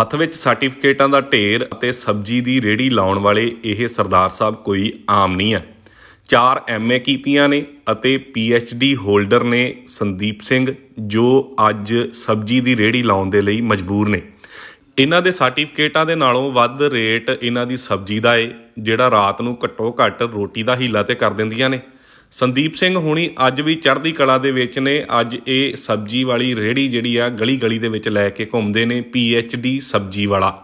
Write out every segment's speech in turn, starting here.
ਹੱਥ ਵਿੱਚ ਸਰਟੀਫਿਕੇਟਾਂ ਦਾ ਢੇਰ ਅਤੇ ਸਬਜ਼ੀ ਦੀ ਰੇੜੀ ਲਾਉਣ ਵਾਲੇ ਇਹ ਸਰਦਾਰ ਸਾਹਿਬ ਕੋਈ ਆਮ ਨਹੀਂ ਹੈ। ਚਾਰ ਐਮਏ ਕੀਤੀਆਂ ਨੇ ਅਤੇ ਡੀ ਹੋਲਡਰ ਨੇ ਸੰਦੀਪ ਸਿੰਘ, ਜੋ ਅੱਜ ਸਬਜ਼ੀ ਦੀ ਰੇੜੀ ਲਾਉਣ ਦੇ ਲਈ ਮਜਬੂਰ ਨੇ। ਇਹਨਾਂ ਦੇ ਸਰਟੀਫਿਕੇਟਾਂ ਦੇ ਨਾਲੋਂ ਵੱਧ ਰੇਟ ਇਹਨਾਂ ਦੀ ਸਬਜ਼ੀ ਦਾ ਏ, ਜਿਹੜਾ ਰਾਤ ਨੂੰ ਘੱਟੋ ਘੱਟ ਰੋਟੀ ਦਾ ਹੀਲਾ ਤੇ ਕਰ ਦਿੰਦੀਆਂ ਨੇ। ਸੰਦੀਪ ਸਿੰਘ ਹੁਣੀ ਅੱਜ ਵੀ ਚੜ੍ਹਦੀ ਕਲਾ ਦੇ ਵਿੱਚ ਨੇ। ਅੱਜ ਇਹ ਸਬਜ਼ੀ ਵਾਲੀ ਰੇੜੀ ਜਿਹੜੀ ਆ ਗਲੀ ਗਲੀ ਦੇ ਵਿੱਚ ਲੈ ਕੇ ਘੁੰਮਦੇ ਨੇ ਡੀ ਸਬਜ਼ੀ ਵਾਲਾ।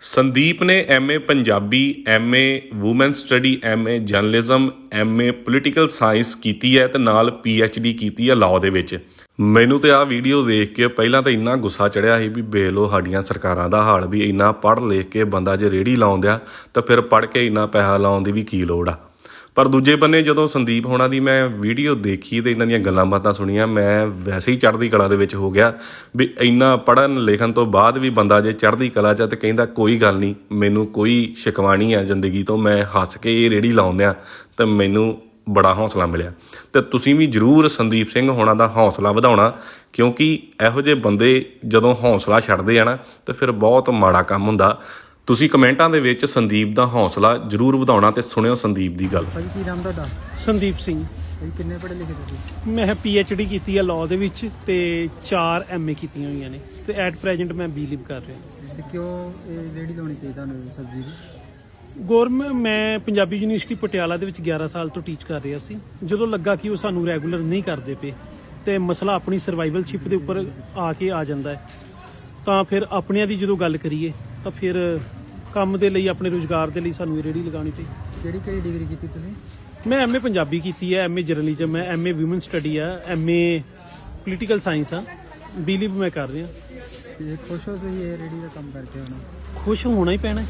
ਸੰਦੀਪ ਨੇ MA Punjabi MA woman study MA journalism MA political science ਕੀਤੀ ਹੈ ਤੇ ਨਾਲ ਡੀ ਕੀਤੀ ਹੈ ਲਾਅ ਦੇ ਵਿੱਚ। ਮੈਨੂੰ ਤੇ ਆਹ ਵੀਡੀਓ ਦੇਖ ਕੇ ਪਹਿਲਾਂ ਤਾਂ ਇੰਨਾ ਗੁੱਸਾ ਚੜਿਆ ਸੀ ਵੀ ਬੇਲੋ ਸਾਡੀਆਂ ਸਰਕਾਰਾਂ ਦਾ ਹਾਲ ਵੀ ਇੰਨਾ ਪੜ੍ਹ ਲਿਖ ਕੇ ਬੰਦਾ ਜੇ ਰੇੜੀ ਲਾਉਂਦਿਆ ਤਾਂ ਫਿਰ ਪੜ੍ਹ ਕੇ ਇੰਨਾ ਪੈਸਾ ਲਾਉਣ ਦੀ ਵੀ ਕੀ ਲੋੜ ਆ। ਪਰ ਦੂਜੇ ਬੰਨੇ ਜਦੋਂ ਸੰਦੀਪ ਹੋਣਾ ਦੀ ਮੈਂ ਵੀਡੀਓ ਦੇਖੀ ਤੇ ਇਹਨਾਂ ਦੀਆਂ ਗੱਲਾਂ ਬਾਤਾਂ ਸੁਣੀਆਂ, ਮੈਂ ਵੈਸੇ ਹੀ ਚੜ੍ਹਦੀ ਕਲਾ ਦੇ ਵਿੱਚ ਹੋ ਗਿਆ ਵੀ ਇੰਨਾ ਪੜ੍ਹਨ ਲਿਖਣ ਤੋਂ ਬਾਅਦ ਵੀ ਬੰਦਾ ਜੇ ਚੜ੍ਹਦੀ ਕਲਾ 'ਚ ਆ ਤੇ ਕਹਿੰਦਾ ਕੋਈ ਗੱਲ ਨਹੀਂ, ਮੈਨੂੰ ਕੋਈ ਸ਼ਿਕਵਾਣੀ ਆ ਜ਼ਿੰਦਗੀ ਤੋਂ, ਮੈਂ ਹੱਸ ਕੇ ਇਹ ਰੇੜੀ ਲਾਉਂਦਿਆਂ ਤਾਂ ਮੈਨੂੰ ਬੜਾ ਹੌਸਲਾ ਮਿਲਿਆ। ਤੇ ਤੁਸੀਂ ਵੀ ਜਰੂਰ ਸੰਦੀਪ ਸਿੰਘ ਹੋਣਾ ਦਾ ਹੌਸਲਾ ਵਧਾਉਣਾ, ਕਿਉਂਕਿ ਇਹੋ ਜਿਹੇ ਬੰਦੇ ਜਦੋਂ ਹੌਸਲਾ ਛੱਡਦੇ ਆ ਨਾ, ਤੇ ਫਿਰ ਬਹੁਤ ਮਾੜਾ ਕੰਮ ਹੁੰਦਾ। ਤੁਸੀਂ ਕਮੈਂਟਾਂ ਦੇ ਵਿੱਚ ਸੰਦੀਪ ਦਾ ਹੌਸਲਾ ਜਰੂਰ ਵਧਾਉਣਾ ਤੇ ਸੁਣਿਓ ਸੰਦੀਪ ਦੀ ਗੱਲ। ਭਾਜੀ ਕੀ ਨਾਮ ਤੁਹਾਡਾ? ਸੰਦੀਪ ਸਿੰਘ। ਕਿੰਨੇ ਪੜ੍ਹੇ ਲਿਖੇ ਤੁਸੀਂ? ਮੈਂ ਡੀ ਕੀਤੀ ਹੈ ਲਾਅ ਦੇ ਵਿੱਚ ਤੇ 4 ਐਮਏ ਕੀਤੀਆਂ ਹੋਈਆਂ ਨੇ ਤੇ ਐਟ ਪ੍ਰੈਜ਼ੈਂਟ ਮੈਂ ਬੀਲਿਵ ਕਰ ਰਿਹਾ। ਤੇ ਕਿਉਂ ਇਹ ਰੇੜੀ ਲਾਉਣੀ ਚਾਹੀਦੀ ਤੁਹਾਨੂੰ ਸਬਜ਼ੀ ਦੀ? ਗੌਰਮੈਂਟ ਮੈਂ ਪੰਜਾਬੀ ਯੂਨੀਵਰਸਿਟੀ ਪਟਿਆਲਾ ਦੇ ਵਿੱਚ 11 ਸਾਲ ਤੋਂ ਟੀਚ ਕਰ ਰਿਹਾ ਸੀ। ਜਦੋਂ ਲੱਗਾ ਕਿ ਉਹ ਸਾਨੂੰ ਰੈਗੂਲਰ ਨਹੀਂ ਕਰਦੇ ਪਏ ਤੇ ਮਸਲਾ ਆਪਣੀ ਸਰਵਾਈਵਲਸ਼ਿਪ ਦੇ ਉੱਪਰ ਆ ਕੇ ਆ ਜਾਂਦਾ ਹੈ। ਤਾਂ ਫਿਰ ਆਪਣਿਆਂ ਦੀ ਜਦੋਂ ਗੱਲ ਕਰੀਏ ਤਾਂ ਫਿਰ ਕੰਮ ਦੇ ਲਈ ਆਪਣੇ ਰੋਜ਼ਗਾਰ ਦੇ ਲਈ ਸਾਨੂੰ ਇਹ ਰੇੜੀ ਲਗਾਉਣੀ ਚਾਹੀਦੀ ਕਿਹੜੀ ਕਿਹੜੀ ਡਿਗਰੀ ਕੀਤੀ ਤੁਸੀਂ? ਮੈਂ ਐਮਏ ਪੰਜਾਬੀ ਕੀਤੀ ਹੈ ਐਮਏ ਜਰਨਲਿਜ਼ਮ ਹੈ ਐਮਏ ਔਮਨ ਸਟੱਡੀ ਹੈ ਐਮਏ ਪੋਲੀਟੀਕਲ ਸਾਇੰਸ ਆ। ਬੀਲੀਵ ਮੈਂ ਕਰ ਰਿਹਾ। ਤੇ ਖੁਸ਼ ਹੋ ਤੁਸੀਂ ਇਹ ਰੇੜੀ ਦਾ ਕੰਮ ਕਰਕੇ ਹੁਣ? ਖੁਸ਼ ਹੋਣਾ ਹੀ ਪੈਣਾ। ਹੈ।